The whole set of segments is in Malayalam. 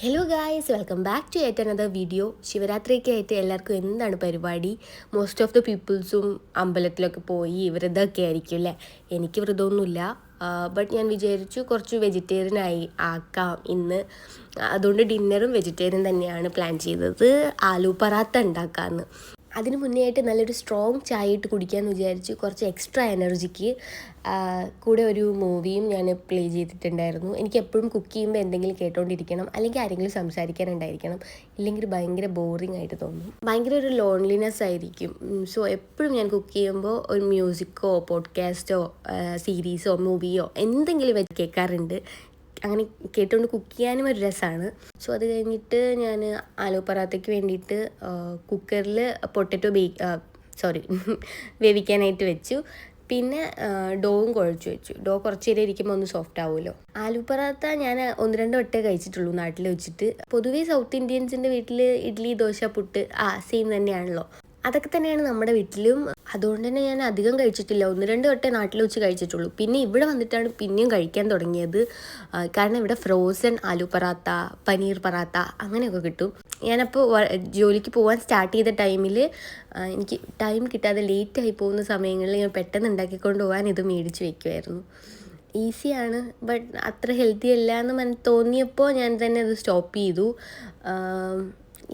Hello guys welcome back to yet another video ശിവരാത്രിയൊക്കെ ആയിട്ട് എല്ലാവർക്കും എന്താണ് പരിപാടി? മോസ്റ്റ് ഓഫ് ദ പീപ്പിൾസും അമ്പലത്തിലൊക്കെ പോയി വ്രതമൊക്കെ ആയിരിക്കും അല്ലേ? എനിക്ക് വ്രതമൊന്നുമില്ല ബട്ട് ഞാൻ വിചാരിച്ചു കുറച്ച് വെജിറ്റേറിയൻ ആയി ആക്കാം. ഇന്ന് അതുകൊണ്ട് ഡിന്നറും വെജിറ്റേറിയൻ തന്നെയാണ് പ്ലാൻ ചെയ്തത്. ആലു പറാത്ത ഉണ്ടാക്കാമെന്ന് അതിന് മുന്നേ ആയിട്ട് നല്ലൊരു സ്ട്രോങ് ചായ ഇട്ട് കുടിക്കാമെന്ന് വിചാരിച്ചു കുറച്ച് എക്സ്ട്രാ എനർജിക്ക് കൂടെ ഒരു മൂവിയും ഞാൻ പ്ലേ ചെയ്തിട്ടുണ്ടായിരുന്നു. എനിക്ക് എപ്പോഴും കുക്ക് ചെയ്യുമ്പോൾ എന്തെങ്കിലും കേട്ടോണ്ടിരിക്കണം അല്ലെങ്കിൽ ആരെങ്കിലും സംസാരിക്കാനുണ്ടായിരിക്കണം. ഇല്ലെങ്കിൽ ഭയങ്കര ബോറിംഗ് ആയിട്ട് തോന്നും. ഭയങ്കര ഒരു ലോൺലിനെസ് ആയിരിക്കും. സോ എപ്പോഴും ഞാൻ കുക്ക് ചെയ്യുമ്പോൾ ഒരു മ്യൂസിക്കോ പോഡ്കാസ്റ്റോ സീരീസോ മൂവിയോ എന്തെങ്കിലും വെച്ച് കേൾക്കാറുണ്ട്. അങ്ങനെ കേട്ടുകൊണ്ട് കുക്ക് ചെയ്യാനും ഒരു രസമാണ് സോ അത് കഴിഞ്ഞിട്ട് ഞാൻ ആലോ പറാത്തയ്ക്ക് വേണ്ടിയിട്ട് കുക്കറിൽ പൊട്ടറ്റോ ബേ സോറി വേവിക്കാനായിട്ട് വെച്ചു. പിന്നെ ഡോവും കുഴച്ച് വെച്ചു. ഡോ കുറച്ച് നേരം ഇരിക്കുമ്പോൾ ഒന്ന് സോഫ്റ്റ് ആവുമല്ലോ. ആലു പറാത്ത ഞാൻ ഒന്ന് രണ്ട് വട്ടേ കഴിച്ചിട്ടുള്ളൂ നാട്ടിൽ വെച്ചിട്ട്. പൊതുവേ സൗത്ത് ഇന്ത്യൻസിന്റെ വീട്ടിൽ ഇഡ്ഡലി ദോശ പുട്ട് ആ സെയിം തന്നെയാണല്ലോ. അതൊക്കെ തന്നെയാണ് നമ്മുടെ വീട്ടിലും അതുകൊണ്ട് തന്നെ ഞാൻ അധികം കഴിച്ചിട്ടില്ല. ഒന്ന് രണ്ട് വട്ടേ നാട്ടിൽ വെച്ച് കഴിച്ചിട്ടുള്ളൂ. പിന്നെ ഇവിടെ വന്നിട്ടാണ് പിന്നെയും കഴിക്കാൻ തുടങ്ങിയത്. കാരണം ഇവിടെ ഫ്രോസൺ ആലു പറാത്ത പനീർ പറാത്ത അങ്ങനെയൊക്കെ കിട്ടും. ഞാനപ്പോൾ ജോലിക്ക് പോകാൻ സ്റ്റാർട്ട് ചെയ്ത ടൈമിൽ എനിക്ക് ടൈം കിട്ടാതെ ലേറ്റ് ആയി പോകുന്ന സമയങ്ങളിൽ ഞാൻ പെട്ടെന്ന് ഉണ്ടാക്കിക്കൊണ്ട് പോകാൻ ഇത് മേടിച്ച് വെക്കുമായിരുന്നു ഈസിയാണ് ബട്ട് അത്ര ഹെൽത്തി അല്ല എന്ന് തോന്നിയപ്പോൾ ഞാൻ തന്നെ അത് സ്റ്റോപ്പ് ചെയ്തു.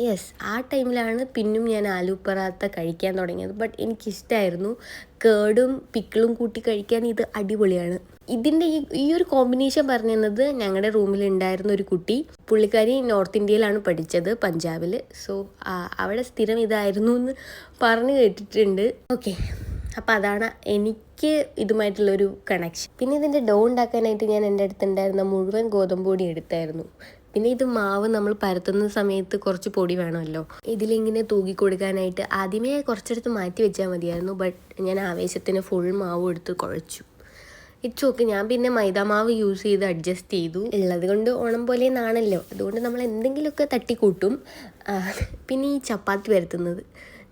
യെസ് ആ ടൈമിലാണ് പിന്നും ഞാൻ ആലു പറാത്ത കഴിക്കാൻ തുടങ്ങിയത്. ബട്ട് എനിക്കിഷ്ടമായിരുന്നു കേടും പിക്കിളും കൂട്ടി കഴിക്കാൻ ഇത് അടിപൊളിയാണ്. ഇതിന്റെ ഈ ഈ ഒരു കോമ്പിനേഷൻ പറഞ്ഞു തന്നത് ഞങ്ങളുടെ റൂമിലുണ്ടായിരുന്ന ഒരു കുട്ടി. പുള്ളിക്കാരി നോർത്ത് ഇന്ത്യയിലാണ് പഠിച്ചത് പഞ്ചാബിൽ സോ അവിടെ സ്ഥിരം ഇതായിരുന്നു എന്ന് പറഞ്ഞു കേട്ടിട്ടുണ്ട്. ഓക്കെ അപ്പോൾ അതാണ് എനിക്ക് ഇതുമായിട്ടുള്ളൊരു കണക്ഷൻ പിന്നെ ഇതിന്റെ ഡോ ഉണ്ടാക്കാനായിട്ട് ഞാൻ എന്റെ അടുത്തുണ്ടായിരുന്ന മുഴുവൻ ഗോതമ്പ് പൊടി എടുത്തായിരുന്നു. പിന്നെ ഇത് മാവ് നമ്മൾ പരത്തുന്ന സമയത്ത് കുറച്ച് പൊടി വേണമല്ലോ. ഇതിലിങ്ങനെ തൂക്കി കൊടുക്കാനായിട്ട് ആദ്യമേ കുറച്ചെടുത്ത് മാറ്റി വെച്ചാൽ മതിയായിരുന്നു. ബട്ട് ഞാൻ ആവേശത്തിന് ഫുൾ മാവ് എടുത്ത് കുഴച്ചു. ഇറ്റ്സ് ഓക്കെ ഞാൻ പിന്നെ മൈദാമാവ് യൂസ് ചെയ്ത് അഡ്ജസ്റ്റ് ചെയ്തു. ഉള്ളത് കൊണ്ട് ഓണം പോലെ നാണല്ലോ അതുകൊണ്ട് നമ്മൾ എന്തെങ്കിലുമൊക്കെ തട്ടിക്കൂട്ടും. പിന്നെ ഈ ചപ്പാത്തി വരുത്തുന്നത്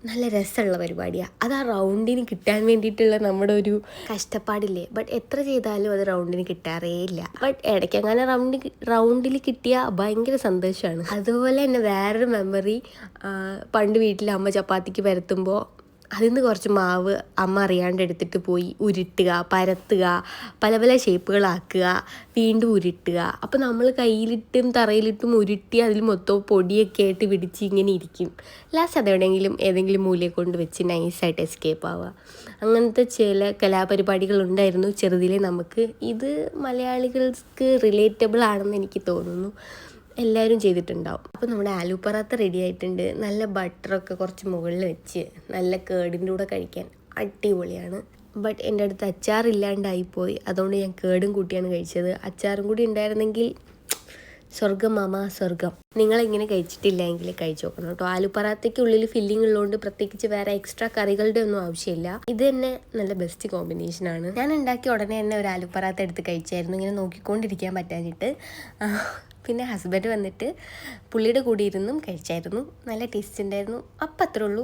നല്ല രസമുള്ള പരിപാടിയാണ് അത് ആ റൗണ്ടിന് കിട്ടാൻ വേണ്ടിയിട്ടുള്ള നമ്മുടെ ഒരു കഷ്ടപ്പാടില്ലേ? ബട്ട് എത്ര ചെയ്താലും അത് റൗണ്ടിന് കിട്ടാറേ ഇല്ല. ബട്ട് ഇടയ്ക്ക് അങ്ങനെ റൗണ്ട് റൗണ്ടിൽ കിട്ടിയ ഭയങ്കര സന്തോഷമാണ് അതുപോലെ തന്നെ വേറൊരു മെമ്മറി പണ്ട് വീട്ടിൽ അമ്മ ചപ്പാത്തിക്ക് പരത്തുമ്പോൾ അതിൽ നിന്ന് കുറച്ച് മാവ് അമ്മ അറിയാണ്ട് എടുത്തിട്ട് പോയി ഉരുട്ടുക പരത്തുക പല പല ഷേപ്പുകളാക്കുക വീണ്ടും ഉരുട്ടുക. അപ്പോൾ നമ്മൾ കയ്യിലിട്ടും തറയിലിട്ടും ഉരുട്ടി അതിൽ മൊത്തം പൊടിയൊക്കെ ആയിട്ട് പിടിച്ച് ഇങ്ങനെ ഇരിക്കും. ലാസ്റ്റ് അതെവിടെയെങ്കിലും ഏതെങ്കിലും മൂലയെ കൊണ്ട് വെച്ച് നൈസായിട്ട് എസ്കേപ്പ് ആവുക. അങ്ങനത്തെ ചില കലാപരിപാടികൾ ഉണ്ടായിരുന്നു. ചെറുതിലെ നമുക്ക് ഇത് മലയാളികൾക്ക് റിലേറ്റബിൾ ആണെന്ന് എനിക്ക് തോന്നുന്നു. എല്ലാവരും ചെയ്തിട്ടുണ്ടാവും. അപ്പോൾ നമ്മുടെ ആലു പറാത്ത റെഡി ആയിട്ടുണ്ട്. നല്ല ബട്ടറൊക്കെ കുറച്ച് മുകളിൽ വെച്ച് നല്ല കേടിന്റെ കൂടെ കഴിക്കാൻ അടിപൊളിയാണ്. ബട്ട് എന്റെ അടുത്ത് അച്ചാറില്ലാണ്ടായിപ്പോയി. അതുകൊണ്ട് ഞാൻ കേടും കൂട്ടിയാണ് കഴിച്ചത്. അച്ചാറും കൂടി ഉണ്ടായിരുന്നെങ്കിൽ സ്വർഗം മാമ സ്വർഗം നിങ്ങളിങ്ങനെ കഴിച്ചിട്ടില്ല എങ്കിൽ കഴിച്ചു നോക്കണം കേട്ടോ. ആലു ഉള്ളിൽ ഫില്ലിംഗ് ഉള്ളതുകൊണ്ട് പ്രത്യേകിച്ച് വേറെ എക്സ്ട്രാ കറികളുടെ ഒന്നും ആവശ്യമില്ല. ഇത് തന്നെ നല്ല ബെസ്റ്റ് കോമ്പിനേഷൻ ആണ്. ഞാൻ ഉണ്ടാക്കിയ ഉടനെ തന്നെ ഒരു ആലു പറാത്ത എടുത്ത് കഴിച്ചായിരുന്നു. ഇങ്ങനെ നോക്കിക്കൊണ്ടിരിക്കാൻ പറ്റാഞ്ഞിട്ട്. പിന്നെ ഹസ്ബൻഡ് വന്നിട്ട് പുള്ളിയുടെ കൂടെ ഇരുന്നും കഴിച്ചായിരുന്നു. നല്ല ടേസ്റ്റ് ഉണ്ടായിരുന്നു. അപ്പം അത്രേ ഉള്ളൂ